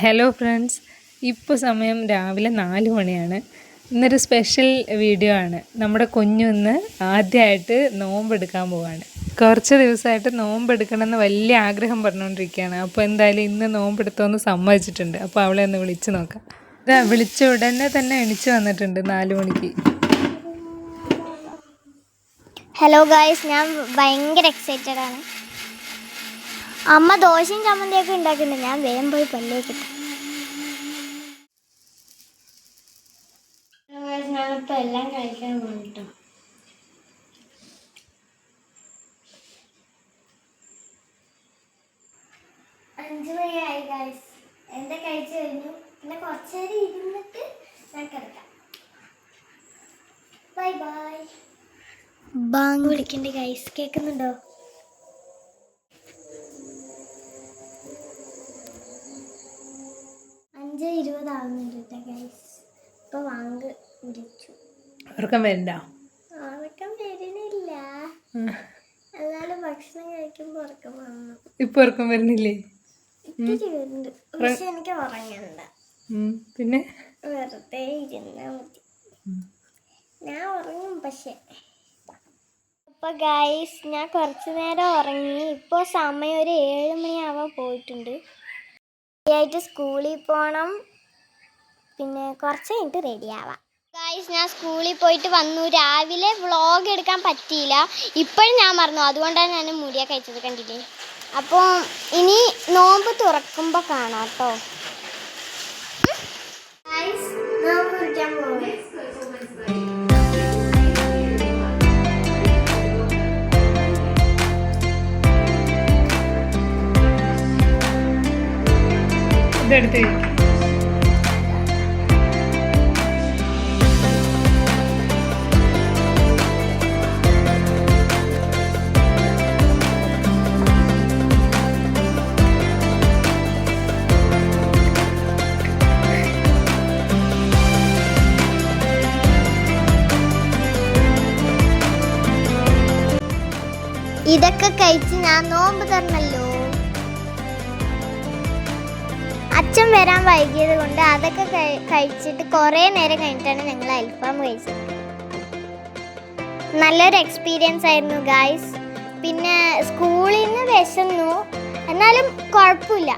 Hello friends ഇപ്പോൾ സമയം രാവിലെ നാല് മണിയാണ്. ഇന്നൊരു സ്പെഷ്യൽ വീഡിയോ ആണ്. നമ്മുടെ കുഞ്ഞൊന്ന് ആദ്യമായിട്ട് നോമ്പെടുക്കാൻ പോവാണ്. കുറച്ച് ദിവസമായിട്ട് നോമ്പെടുക്കണമെന്ന് വലിയ ആഗ്രഹം പറഞ്ഞുകൊണ്ടിരിക്കുകയാണ്. അപ്പോൾ എന്തായാലും ഇന്ന് നോമ്പെടുത്തോന്ന് സമ്മതിച്ചിട്ടുണ്ട്. അപ്പോൾ അവളെ ഒന്ന് വിളിച്ച് നോക്കാം. ഇതാ വിളിച്ച ഉടനെ തന്നെ എണിച്ച് വന്നിട്ടുണ്ട് നാല് മണിക്ക്. ഹലോ ഗായ്സ് ഞാൻ ഭയങ്കര എക്സൈറ്റഡ് ആണ്. അമ്മ ദോശയും ചമ്മന്തിയൊക്കെ ഉണ്ടാക്കുന്നുണ്ട് ഞാൻ വേഗം പോയി പല്ലേക്ക് ഞാനിപ്പോൾ എല്ലാം കഴിക്കാൻ പോയിട്ടോ അഞ്ചു മണിയായി ഗായ്സ് എന്താ കഴിച്ചു കഴിഞ്ഞു? പിന്നെ കുറച്ചു നേരം ഇരുന്നിട്ട് ഞാൻ കിടക്കാം. ബൈ ബൈ ബാങ്ക് വിളിക്കണ്ട ഗൈസ് കേൾക്കുന്നുണ്ടോ അഞ്ച് ഇരുപതാവുന്നുണ്ട് കേട്ടോ ഗൈസ് ഇപ്പൊ വാങ്ക് വിളിച്ചു. ഉറക്കം വരണ്ട? ഉറക്കം വരുന്നില്ല. എന്നാലും ഭക്ഷണം കഴിക്കുമ്പോ ഉറക്കം വന്നു. ഇപ്പൊ ഉറക്കം വരുന്നില്ലേ? ഇത്തിരി വരുന്നുണ്ട് പക്ഷെ എനിക്ക് ഉറങ്ങണ്ട. പിന്നെ? വെറുതെ ഇരുന്നാ മതി. ഞാൻ ഉറങ്ങും പക്ഷെ. അപ്പൊ ഗൈസ് ഞാൻ കുറച്ചു നേരം ഉറങ്ങി. ഇപ്പോൾ സമയം ഒരു ഏഴ് മണിയാവാൻ പോയിട്ടുണ്ട്. ആയിട്ട് സ്കൂളിൽ പോകണം പിന്നെ കുറച്ച് കഴിഞ്ഞിട്ട് റെഡി ആവാം. ഗായ്സ് ഞാൻ സ്കൂളിൽ പോയിട്ട് വന്നു. രാവിലെ വ്ളോഗ് എടുക്കാൻ പറ്റിയില്ല. ഇപ്പോഴും ഞാൻ മറന്നു. അതുകൊണ്ടാണ് ഞാൻ മുടിയൊക്കെ അയച്ചത് കണ്ടില്ലേ. അപ്പോൾ ഇനി നോമ്പ് തുറക്കുമ്പോൾ കാണാം കേട്ടോ. കഴിക്ക്. ഇതൊക്കെ കഴിച്ച് ഞാൻ നോമ്പ് തരണല്ലോ അച്ഛൻ വരാൻ വൈകിയത് കൊണ്ട് അതൊക്കെ കഴി- കഴിച്ചിട്ട് കുറേ നേരം കഴിഞ്ഞിട്ടാണ് ഞങ്ങൾ അൽഫാം കഴിച്ചത്. നല്ലൊരു എക്സ്പീരിയൻസ് ആയിരുന്നു ഗായ്സ് പിന്നെ സ്കൂളിൽ നിന്ന് വിശന്നു. എന്നാലും കുഴപ്പമില്ല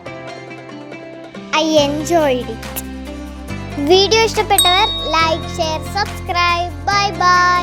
I enjoyed it video ഇഷ്ടപ്പെട്ടവർ like share subscribe bye bye